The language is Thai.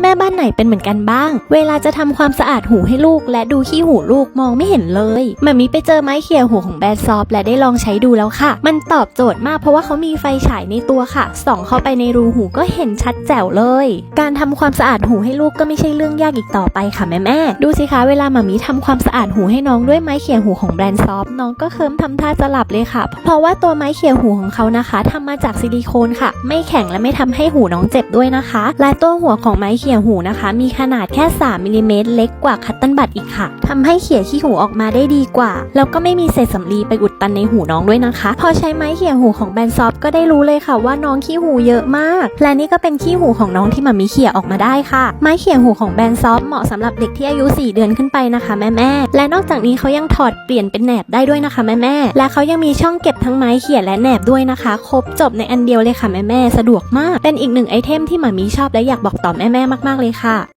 แม่บ้านไหนเป็นเหมือนกันบ้าง เวลาจะทำความสะอาดหูให้ลูก และดูขี้หูลูกมองไม่เห็นเลยมามีไปเจอไม้เขี่ยหูของแบรนด์ซอฟและได้ลองใช้ดูแล้วค่ะ มันตอบโจทย์มากเพราะว่าเขามีไฟฉายในตัวค่ะ ส่องเข้าไปในรูหูก็เห็นชัดแจ๋วเลย การทำความสะอาดหูให้ลูกก็ไม่ใช่เรื่องยากอีกต่อไปค่ะแม่แม่ดูสิคะเวลามามีทำความสะอาดหูให้น้องด้วยไม้เขี่ยหูของแบรนด์ซอฟน้องก็เคิมทำท่าจะหลับเลยค่ะ เพราะว่าตัวไม้เขี่ยหูของเขานะคะทำมาจากซิลิโคนค่ะ ไม่แข็งและไม่ทำให้หูน้องเจ็บด้วยนะคะและตัวหัวของไม้เขี่ยหูนะคะ มีขนาดแค่ 3มิลลิเมตรเล็กกว่าคัตติ้ลบัตอีกค่ะทำให้เขี่ยขี้หูออกมาได้ดีกว่า แล้วก็ไม่มีเศษสำลีไปอุดตันในหูน้องด้วยนะคะ พอใช้ไม้เขี่ยหูของแบรนด์ซอฟก็ได้รู้เลยค่ะว่าน้องขี้หูเยอะมาก และนี่ก็เป็นขี้หูของน้องที่มามีเขี่ยออกมาได้ค่ะ ไม้เขี่ยหูของแบรนด์ซอฟเหมาะสำหรับเด็กที่อายุ 4 เดือนขึ้นไปนะคะแม่แม่และนอกจากนี้เขายังถอดเปลี่ยนเป็นแหนบได้ด้วยนะคะแม่แม่และเขายังมีช่องเก็บทั้งไม้เขี่ยและแหนบด้วยนะคะ ครบจบในอันเดียวเลยค่ะแม่แม่สะดวกมาก เป็นอีกหนึ่งไอเทมที่มามีชอบและอยากบอกต่อแม่แม่มากๆเลยค่ะ